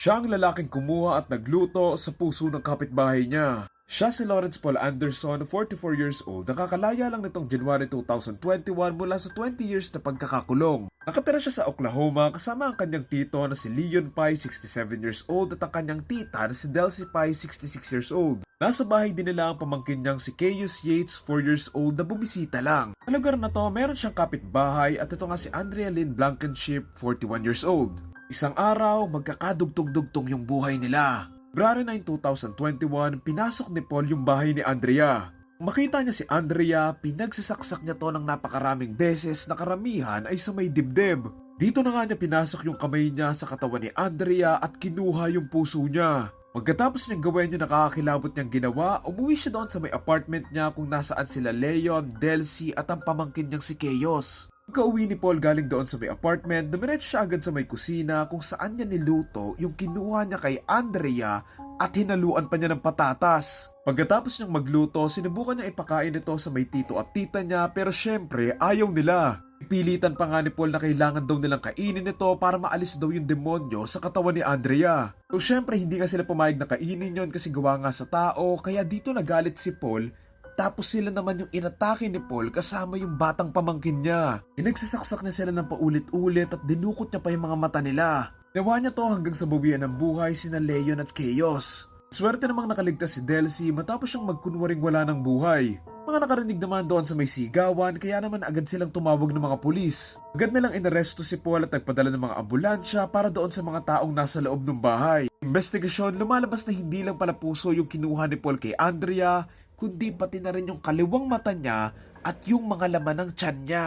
Siya ang lalaking kumuha at nagluto sa puso ng kapitbahay niya. Siya si Lawrence Paul Anderson, 44 years old, nakakalaya lang nitong January 2021 mula sa 20 years na pagkakakulong. Nakatira siya sa Oklahoma kasama ang kanyang tito na si Leon Pai, 67 years old at ang kanyang tita na si Delcy Pai, 66 years old. Nasa bahay din nila ang pamangkin niyang si Caius Yates, 4 years old na bumisita lang. Sa lugar na to, meron siyang kapitbahay at ito nga si Andrea Lynn Blankenship, 41 years old. Isang araw, magkakadugtong-dugtong yung buhay nila. February 9, 2021, pinasok ni Paul yung bahay ni Andrea. Makita niya si Andrea, pinagsasaksak niya to ng napakaraming beses na karamihan ay sa may dibdib. Dito na nga niya pinasok yung kamay niya sa katawan ni Andrea at kinuha yung puso niya. Pagkatapos niyang gawin yung nakakakilabot niyang ginawa, umuwi siya doon sa may apartment niya kung nasaan sila Leon, Delcy at ang pamangkin niyang si Keos. Pagka-uwi ni Paul galing doon sa may apartment, dumiretso siya agad sa may kusina kung saan niya niluto yung kinuha niya kay Andrea at hinaluan pa niya ng patatas. Pagkatapos niyang magluto, sinubukan niya ipakain ito sa may tito at tita niya pero syempre ayaw nila. Pilitan pa nga ni Paul na kailangan daw nilang kainin ito para maalis daw yung demonyo sa katawan ni Andrea. So syempre hindi nga sila pumayag na kainin yon kasi gawa nga sa tao kaya dito nagalit si Paul tapos sila naman yung inatake ni Paul kasama yung batang pamangkin niya. Pinagsasaksak niya sila ng paulit-ulit at dinukot niya pa yung mga mata nila. Nawa niya to hanggang sa bawian ng buhay sina Leon at Chaos. Swerte namang nakaligtas si Delcy matapos siyang magkunwaring wala ng buhay. Mga nakarinig naman doon sa may sigawan kaya naman agad silang tumawag ng mga pulis. Agad nilang inaresto si Paul at nagpadala ng mga ambulansya para doon sa mga taong nasa loob ng bahay. Investigasyon, lumalabas na hindi lang pala puso yung kinuha ni Paul kay Andrea, kundi pati na rin yung kaliwang mata niya at yung mga laman ng tiyan niya.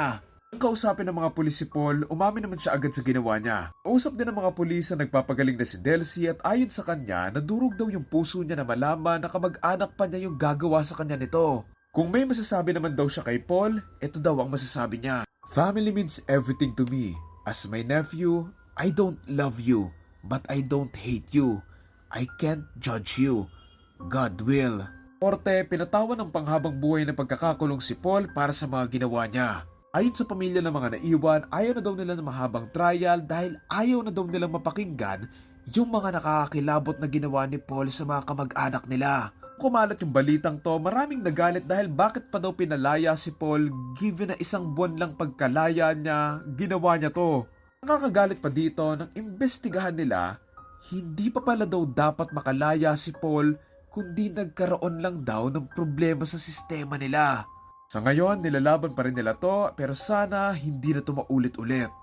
Ang kausapin ng mga pulis si Paul, umamin naman siya agad sa ginawa niya. Usap din ng mga pulis na nagpapagaling na si Delcy at ayon sa kanya, nadurog daw yung puso niya na malaman na kamag-anak pa niya yung gagawa sa kanya nito. Kung may masasabi naman daw siya kay Paul, ito daw ang masasabi niya. Family means everything to me. As my nephew, I don't love you, but I don't hate you. I can't judge you. God will. Porte, pinatawan ng panghabang buhay na pagkakakulong si Paul para sa mga ginawa niya. Ayon sa pamilya ng mga naiwan, ayaw na daw nila ng mahabang trial dahil ayaw na daw nilang mapakinggan yung mga nakakakilabot na ginawa ni Paul sa mga kamag-anak nila. Kumalat yung balitang to, maraming nagalit dahil bakit pa daw pinalaya si Paul given na isang buwan lang pagkalaya niya, ginawa niya to. Nakakagalit pa dito nang imbestigahan nila, hindi pa pala daw dapat makalaya si Paul kundi nagkaroon lang daw ng problema sa sistema nila. Sa ngayon, nilalaban pa rin nila to pero sana hindi na to maulit-ulit.